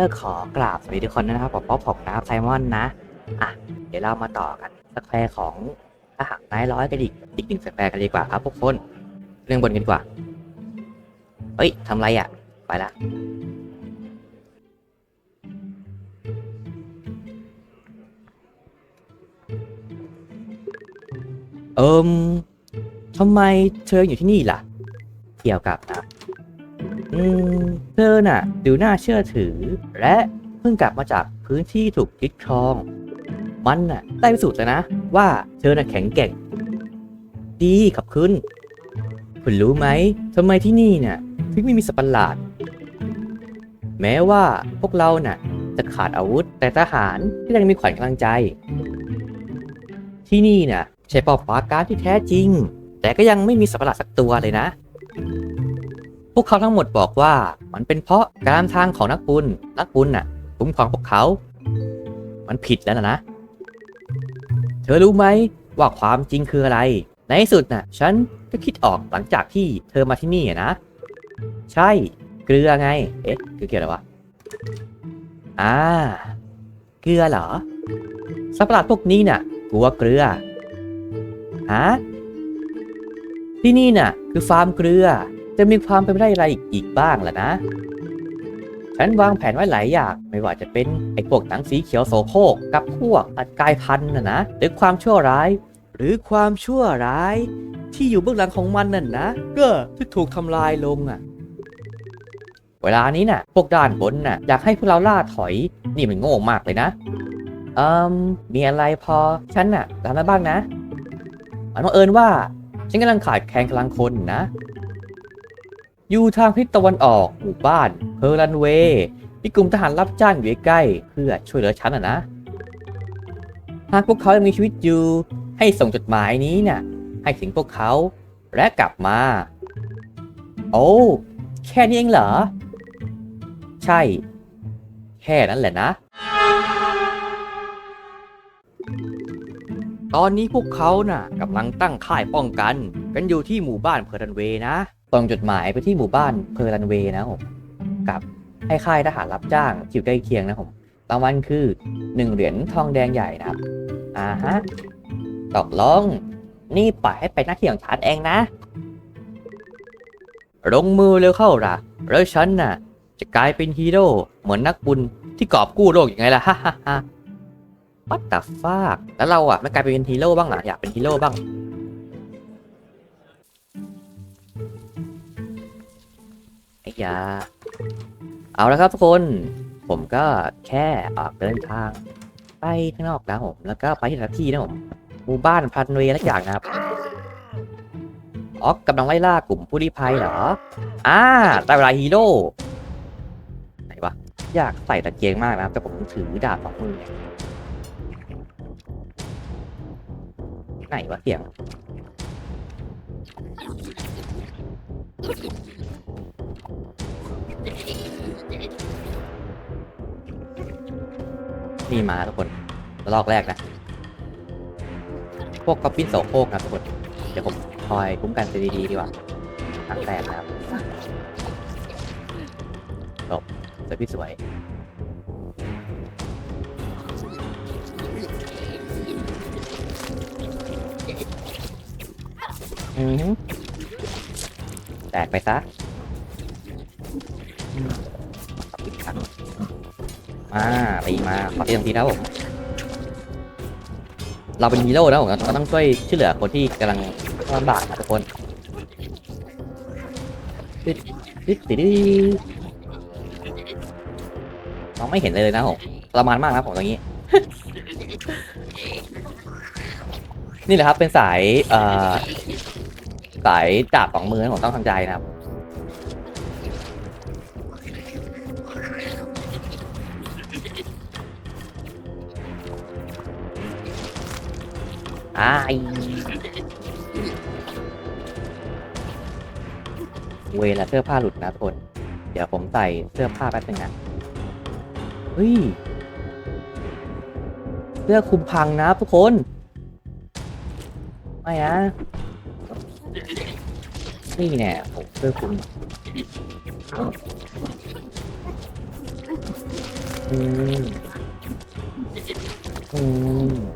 ก็ขอกราบสวัสดีทุกคนนะครับผมป๊อปผมนะครับไซมอนนะ อะ เดี๋ยวเรามาต่อกันสแควร์ของทหารนายร้อยกันอีกอีกหนึ่งสแควร์กันดีกว่าครับพวกคนเรื่องบนกันดีกว่า เฮ้ยทำไรอะ ไปละเอิมทำไมเธออยู่ที่นี่ล่ะ เกี่ยวกับนะ อืมเธอน่ะดูน่าเชื่อถือ และเพิ่งกลับมาจากพื้นที่ถูกยึดครอง มันน่ะได้พิสูจน์แล้วนะ ว่าเธอน่ะแข็งแกร่ง ดีขอบคุณ คุณรู้ไหมทำไมที่นี่น่ะถึงไม่มีสัตว์ประหลาด แม้ว่าพวกเราน่ะ จะขาดอาวุธแต่ทหารที่ยังมีขวัญกำลังใจ ที่นี่น่ะใช่ปอบปราการที่แท้จริง แต่ก็ยังไม่มีสัตว์ประหลาดสักตัวเลยนะ พวกเขาทั้งหมดบอกว่ามันเป็นเพราะการทางของนักบุญนักบุญน่ะคุ้มครองพวกเขา มันผิดแล้วนะนะ เธอรู้ไหมว่าความจริงคืออะไร ในที่สุดน่ะ ฉันก็คิดออกหลังจากที่เธอมาที่นี่นะ ใช่เกลือไง เอ๊ะเกลือเกี่ยวอะไรวะอ่าเกลือเหรอสัตว์ประหลาดพวกนี้น่ะกลัวเกลือฮะที่นี่น่ะ คือฟาร์มเกลือ จะมีความเป็นไปได้อะไรอีกบ้างล่ะนะ ฉันวางแผนไว้หลายอย่าง ไม่ว่าจะเป็นไอ้พวกหนังสีเขียวโสโครกกับพวกตัดกายพันธุ์น่ะนะหรือความชั่วร้าย หรือความชั่วร้าย ที่อยู่เบื้องหลังของมันนั่นนะก็ที่ถูกทำลายลงอะ เวลานี้น่ะ พวกด้านบนน่ะอยากให้พวกเราล่าถอย นี่มันโง่มากเลยนะเอืมมีอะไรพอฉันน่ะทำได้บ้างนะมันบังเอิญว่า ฉันกำลังขาดแคลนกำลังคนนะ อยู่ทางทิศตะวันออกหมู่บ้านเพอร์ลันเวย์มีกลุ่มทหารรับจ้างอยู่ใกล้เพื่อช่วยเหลือฉันอะนะ หากพวกเขายังมีชีวิตอยู่ ให้ส่งจดหมายนี้น่ะให้ถึงพวกเขาและกลับมา โอ้ แค่นี้เองเหรอ ใช่ แค่นั้นแหละนะ ตอนนี้พวกเขาน่ะกำลังตั้งค่ายป้องกัน กันอยู่ที่หมู่บ้านเพอร์ลันเวย์นะ ส่งจดหมายไปที่หมู่บ้านเพอร์ลันเวย์นะผมกับให้ค่ายทหารรับจ้างที่อยู่ใกล้เคียงนะผมรางวัลคือหนึ่งเหรียญทองแดงใหญ่นะครับอ่าฮะตกลง นี่ปล่อยให้เป็นหน้าที่ของฉันเองนะลงมือเร็วเข้าล่ะ แล้วฉันน่ะ จะกลายเป็นฮีโร่เหมือนนักบุญที่กอบกู้โลกยังไงล่ะฮ่าฮ่าฮ่าวัดแต่ฟาก แล้วเราอะไม่กลายเป็นฮีโร่บ้างหรออยากเป็นฮีโร่บ้าง ยา เอาละครับทุกคน ผมก็แค่ออกเดินทาง ไปข้างนอกนะผม แล้วก็ไปที่ละที่นะผม หมู่บ้านพันเวย์ละอย่างนะครับอ๋อกกำลังไล่ล่ากลุ่มผู้ลี้ภัยเหรอ อ่าได้เวลาฮีโร่ ไหนวะ อยากใส่ตะเกียงมากนะครับ แต่ผมถือดาบสองมือไหนวะเสียง นี่มาทุกคนระลอกแรกนะ พวกก๊อปปิ้นโสโครกนะทุกคน เดี๋ยวผมคอยคุ้มกันจะดีๆดีกว่าครั้งแรกนะครับจบสวยพี่สวยอือหือแตกไปซะาไปมาขอเตรียมทีนะครับผมเราเป็นฮีโร่นะผมเราต้องช่วยช่วยเหลือคนที่กำลังลำบากนะทุกคนติดติดติดมองไม่เห็นเลยนะผมประมาณมากนะผมตรงนี้ นี่แหละครับเป็นสายเอ่อสายดาบสองมือนะผมต้องทำใจนะครับ อายเวลาเสื้อผ้าหลุดนะทุกคนเดี๋ยวผมใส่เสื้อผ้าแป๊บนึงนะ เฮ้ย เสื้อคลุมพังนะทุกคน ไม่นะนี่แน่ผมเสื้อคลุมอืมอืม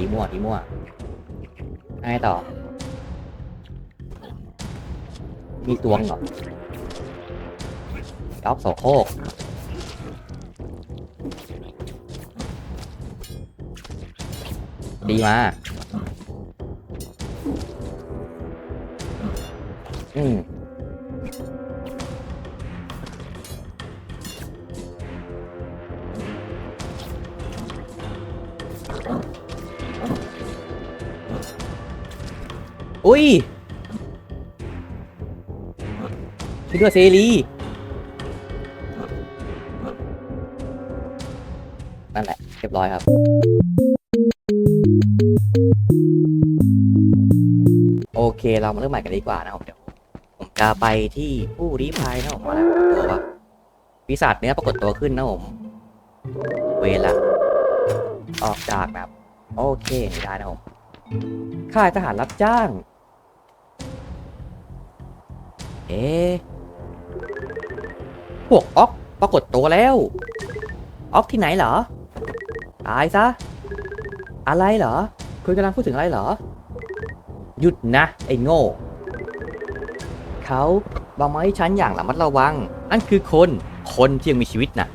ตีมั่วตีมั่วไงต่อ มีตวงเหรอล็อกโสโครกดีมาอืม ยช่วยด้วยเซรีนั่นแหละ เรียบร้อยครับ โอเคเรามาเริ่มใหม่กันดีกว่านะครับเดี๋ยวผมจะไปที่ผู้ลี้ภัยนะผมมาแล้วตัวว่าปีศาจเนี้ยปรากฏตัวขึ้นนะผม เวลาออกจากแบบ โอเคไได้นะผมค่ายทหารรับจ้าง เอ๊พวกออกปรากฏตัวแล้วออกที่ไหนเหรอ ตายซะ อะไรเหรอ คุณกำลังพูดถึงอะไรเหรอ หยุดนะ ไอ้โง่ เขาบอกมาให้ฉันอย่างระมัดระวัง นั่นคือคน คนที่ยังมีชีวิตนะ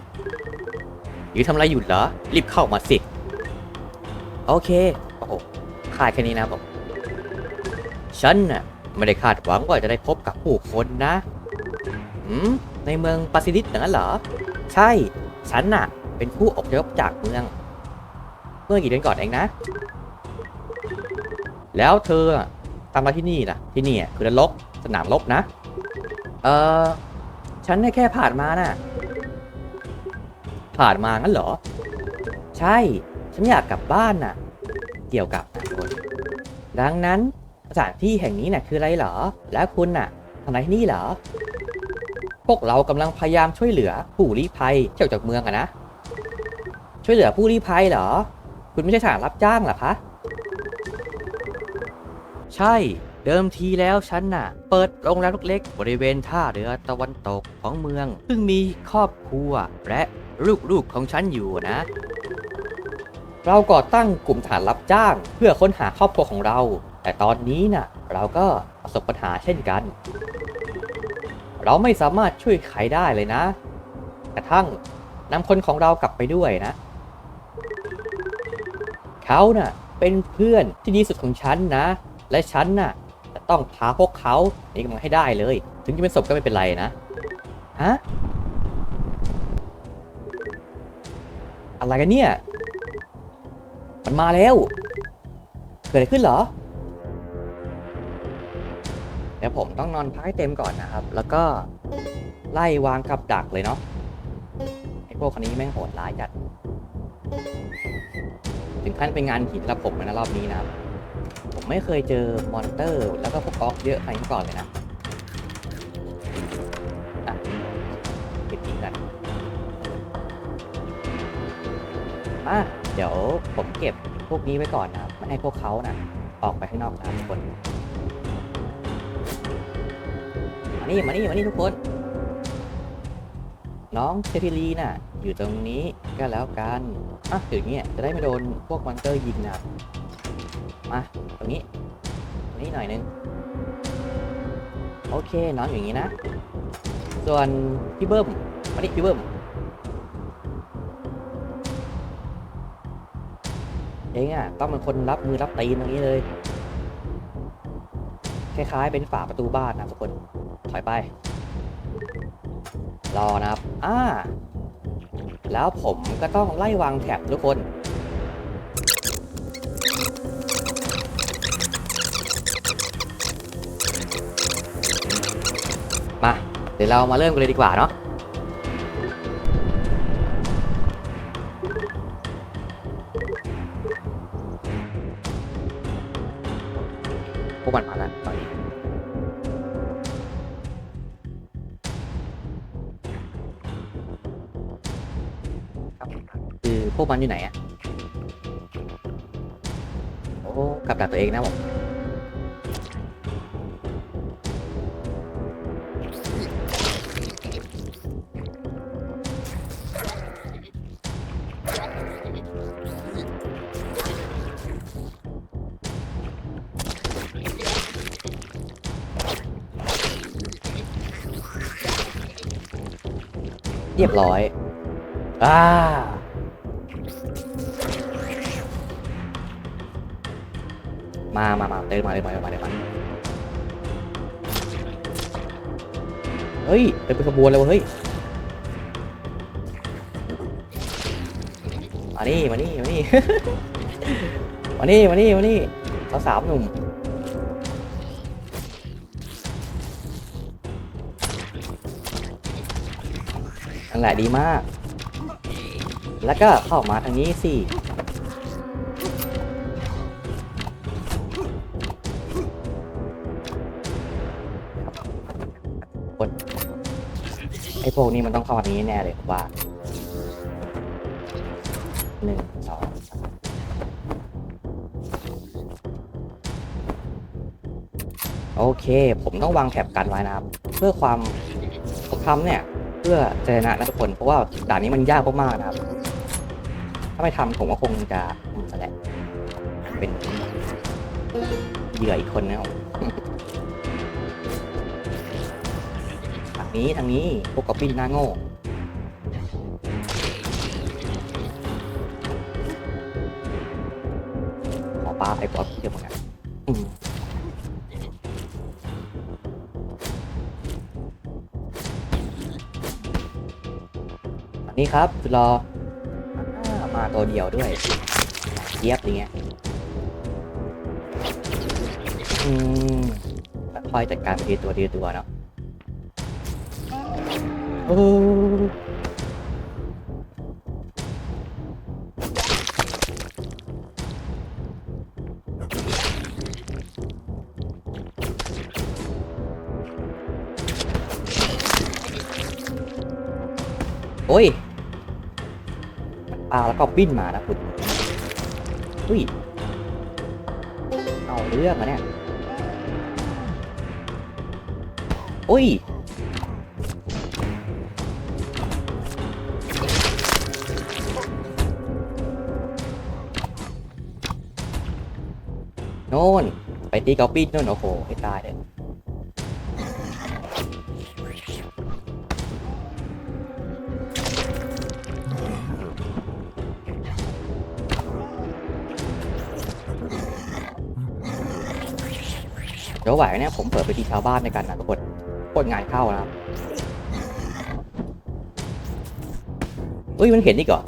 หรือทำอะไรอยู่เหรอ รีบเข้ามาสิ โอเค โอ้โหคาดแค่นี้นะผมฉันน่ะ ไม่ได้คาดหวังว่าจะได้พบกับผู้คนนะหืมในเมืองปาซิลิสอย่างนั้นเหรอ ใช่ ฉันน่ะ เป็นผู้อพยพจากเมือง เมื่อกี่เดือนก่อนเองนะ แล้วเธออะตามมาที่นี่ล่ะที่นี่อะคือนรกสนามรบนะ เออฉันแค่ผ่านมาน่ะ ผ่านมางั้นเหรอ ใช่ ฉันอยากกลับบ้านน่ะ เกี่ยวกับอนาคตดังนั้น สถานที่แห่งนี้น่ะคืออะไรเหรอ แล้วคุณน่ะทำไรที่นี่เหรอ พวกเรากำลังพยายามช่วยเหลือผู้ลี้ภัยที่ออกจากเมืองอะนะ ช่วยเหลือผู้ลี้ภัยเหรอ คุณไม่ใช่ทหารรับจ้างหรอคะ ใช่ เดิมทีแล้วฉันน่ะ เปิดโรงแรมเล็กๆบริเวณท่าเรือตะวันตกของเมือง ซึ่งมีครอบครัวและลูกๆของฉันอยู่นะเราก่อตั้งกลุ่มทหารรับจ้าง เพื่อค้นหาครอบครัวของเรา แต่ตอนนี้น่ะเราก็ประสบปัญหาเช่นกัน เราไม่สามารถช่วยใครได้เลยนะ กระทั่งนำคนของเรากลับไปด้วยนะ เขาน่ะเป็นเพื่อนที่ดีสุดของฉันนะ และฉันน่ะจะต้องพาพวกเขาหนีกำลังให้ได้เลย ถึงจะเป็นศพก็ไม่เป็นไรนะ ฮะ อะไรกันเนี่ย มันมาแล้ว เกิดอะไรขึ้นเหรอ ดี๋ยวผมต้องนอนพักให้เต็มก่อนนะครับ แล้วก็ไล่วางกับดักเลยเนาะไอ้พวกคนนี้แม่งโหดร้ายจัด ถึงขั้นเป็นงานหินระผมเลยนะรอบนี้นะครับ ผมไม่เคยเจอมอนเตอร์ แล้วก็พวกออกเยอะขนาดนี้ก่อนเลยนะอะเก็บทิ้งกันอะเดี๋ยวผมเก็บพวกนี้ไว้ก่อนนะครับไม่ให้พวกเขานะออกไปข้างนอกนะทุกคน มานี่มานี่มานี่ทุกคน น้องเซฟิลีน่ะ อยู่ตรงนี้ก็แล้วกันอะถึงเงี้ยจะได้ไม่โดนพวกมอนเตอร์ยิงนะมาตรงนี้ตรงนี้หน่อยนึงโอเคน้องอยู่อย่างนี้นะ ส่วนพี่เบิ้มมานี่พี่เบิ้มเองอะต้องเป็นคนรับมือรับตีนตรงนี้เลย คล้ายๆเป็นฝาประตูบ้านนะทุกคน อยไป รอนะครับ อ่า แล้วผมก็ต้องไล่วางแถบทุกคนมาเดี๋ยวเรามาเริ่มกันเลยดีกว่าเนาะ อนอยู่ไหนอะโอ้กับดักตัวเองนะผมเรียบร้อย อ่า มามามาเดินมาเดินมาเดินมาเดินมาเฮ้ยเดินเป็นขบวนเลยวะเฮ้ยมานี่มานี่มานี่ มานี่มานี่มานี่สาวสาวหนุ่มนั่นแหละดีมาก แล้วก็เข้ามาทางนี้สิ อ้พวกนี้มันต้องเข้ามาทางนี้แน่เลยผมว่าหนึ่งสองสามโอเค ผมต้องวางแถบกันไว้นะครับ เพื่อความผมทำเนี่ย เพื่อเจรนะนะทุกคน เพราะว่าด่านนี้มันยากมากๆนะครับ ถ้าไม่ทำผมก็คงจะแหละเป็นเหยื่ออีกคนนะ นี้ทางนี้พวกกอบบินหน้าโง่ขอปลาไอ้บอสเทียบกันอืมอันนี้ครับสุดรอมาตัวเดียวด้วยเยียบอย่างเงี้ยอืมค่อยจัดการทีตัวทีตัวเนาะ โอ้โอ้ยปลาแล้วก็บินมานะคุณอุ้ย เอาเรื่องอะเนี่ย อุ้ย น่น ไปตีกอปปี้โน่นโอ้โหให้ตายเลยเดี๋ยวไหวเนี่ยผมเปิดไปทีชาวบ้านในกันนะทุกคนโคตรงานเข้านะครับอุ้ยมันเห็นอีกเหรอ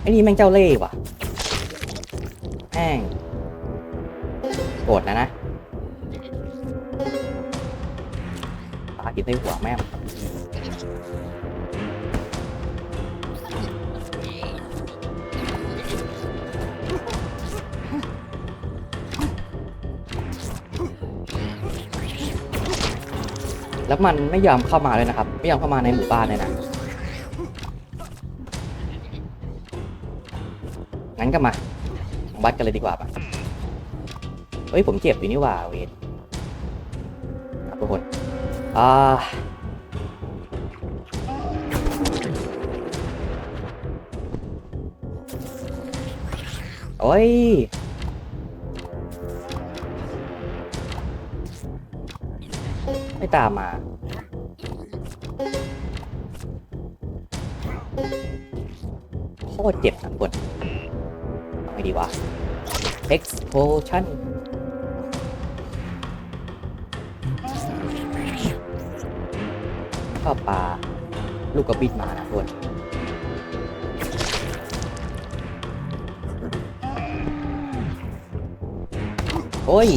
ไอ้นี่แม่งเจ้าเล่ห์ว่ะ ม่งโกรธนะนะตากินได้หัวแม่งแล้วมันไม่ยอมเข้ามาเลยนะครับ ไม่ยอมเข้ามาในหมู่บ้านเลยนะงั้นก็มา วัดกันเลยดีกว่าปะเฮ้ยผมเจ็บอยู่นี่ว่าเวทครับทุกคนอ่าโอ้ยไม่ตามมาโคตรเจ็บนะทุกคน งดีวะ explosion ก็ปลาลูกกระบิดมานะทุกคนโอ้ย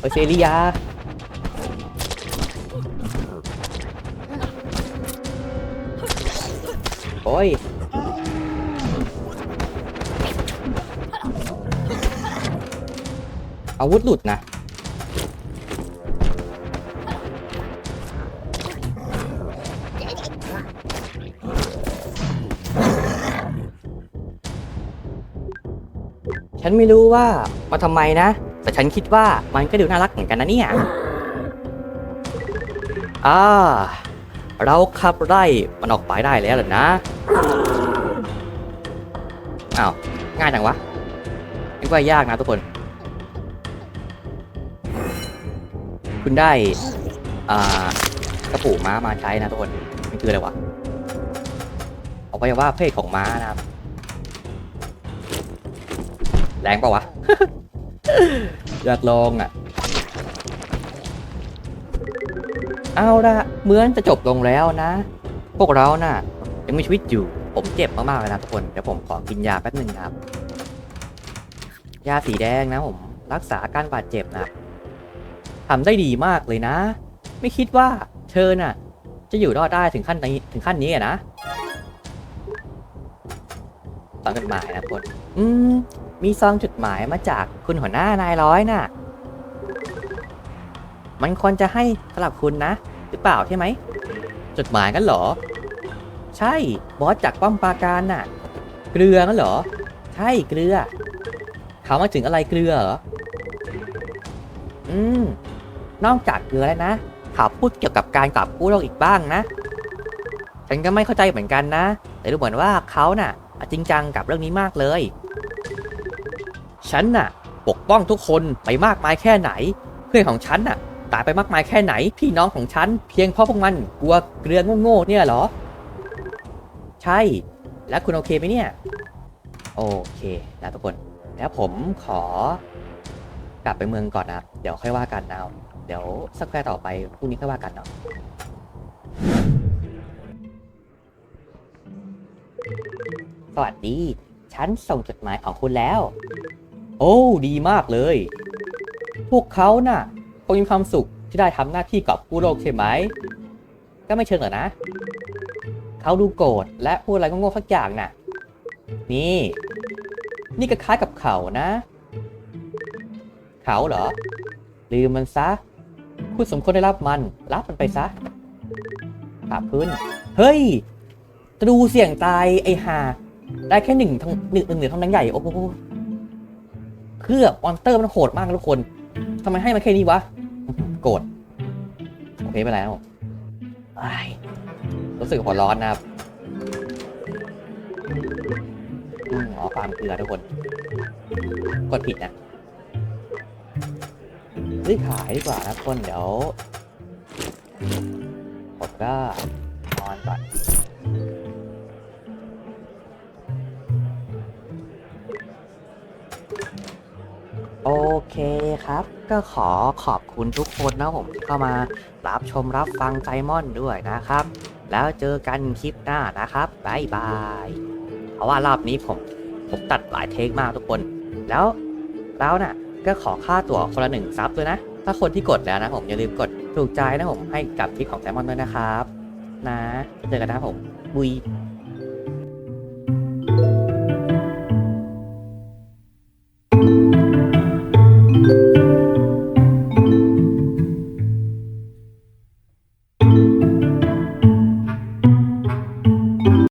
โอเซเลีย โอ้ยอาวุธหลุดนะ ฉันไม่รู้ว่ามาทำไมนะ แต่ฉันคิดว่ามันก็ดูน่ารักเหมือนกันนะเนี่ยอ่าเราขับไล่มันออกไปได้แล้วนะ อ้าว ง่ายจังวะนึกว่ายากนะทุกคน คุณได้ อ่ากระปุกม้ามาใช้นะทุกคนมันคืออะไรวะเอาไปว่าเพศของม้านะครับ แรงปะวะ อยากลองอะ เอาละเหมือนจะจบลงแล้วนะ พวกเราน่ะ ยังมีชีวิตอยู่ ผมเจ็บมากๆเลยนะทุกคน เดี๋ยวผมขอกินยาแป๊บหนึ่งครับ ยาสีแดงนะผม รักษาอาการบาดเจ็บนะทำได้ดีมากเลยนะ ไม่คิดว่าเธอน่ะ จะอยู่รอดได้ถึงขั้นนี้ถึงขั้นนี้อะนะซองจดหมายนะทุกคนอืม มีซองจดหมายมาจากคุณหัวหน้านายร้อยน่ะ มันควรจะให้สำหรับคุณนะ หรือเปล่าใช่ไหม จดหมายกันเหรอ ใช่ บอสจากป้อมปราการน่ะ เกลืองั้นเหรอ ใช่เกลือเขามาถึงอะไรเกลือเหรอ อืม นอกจากเกลือแล้วนะเขาพูดเกี่ยวกับการกลับกู้โลกอีกบ้างนะ ฉันก็ไม่เข้าใจเหมือนกันนะ แต่ดูเหมือนว่าเขาน่ะ จริงจังกับเรื่องนี้มากเลย ฉันน่ะ ปกป้องทุกคนไปมากมายแค่ไหน เพื่อนของฉันน่ะ ตายไปมากมายแค่ไหน พี่น้องของฉัน เพียงเพราะพวกมันกลัวเกลือโง่ๆเนี่ยเหรอ ใช่ แล้วคุณโอเคไหมเนี่ย โอเคนะทุกคน แล้วผมขอกลับไปเมืองก่อนนะ เดี๋ยวค่อยว่ากันนะเดี๋ยวสักแค่ต่อไปพรุ่งนี้ค่อยว่ากันเนาะสวัสดี ฉันส่งจดหมายของคุณแล้ว โอ้ ดีมากเลย พวกเขาน่ะคงมีความสุขที่ได้ทำหน้าที่กับผู้โลกใช่ไหม ก็ไม่เชิงหรอกนะ เขาดูโกรธและพูดอะไรก็โง่สักอย่างน่ะ นี่ นี่ก็คล้ายกับเขานะ เขาเหรอ ลืมมันซะ คุณสมควรได้รับมัน รับมันไปซะขอบคุณเฮ้ยจะดูเสี่ยงตายไอ้ห่า ได้แค่หนึ่งทั้งหนึ่งหนึ่งเหนือท่านั้นใหญ่ โอ้โหเครือบอนเตอร์มันโหดมากทุกคนทำไมให้มาแค่นี้วะ โกรธ โอเคไปแล้วไอ้ รู้สึกหัวร้อนนะครับอืมอ๋อฟาร์มเกลือทุกคน กดผิดนะซื้อขายดีกว่านะทุกคนเดี๋ยวผมก็นอนก่อนโอเคครับ ก็ขอขอบคุณทุกคนนะผมที่เข้ามารับชมรับฟังไซมอนด้วยนะครับ แล้วเจอกันคลิปหน้านะครับบายบายเพราะว่ารอบนี้ผมผมตัดหลายเทคมากทุกคน แล้วแล้วน่ะก็ขอค่าตั๋วคนละหนึ่งซับด้วยนะ ถ้าคนที่กดแล้วนะผมอย่าลืมกดถูกใจนะผมให้กับคลิปของแซมอนด้วยนะครับ นะเจอกันนะผมบุย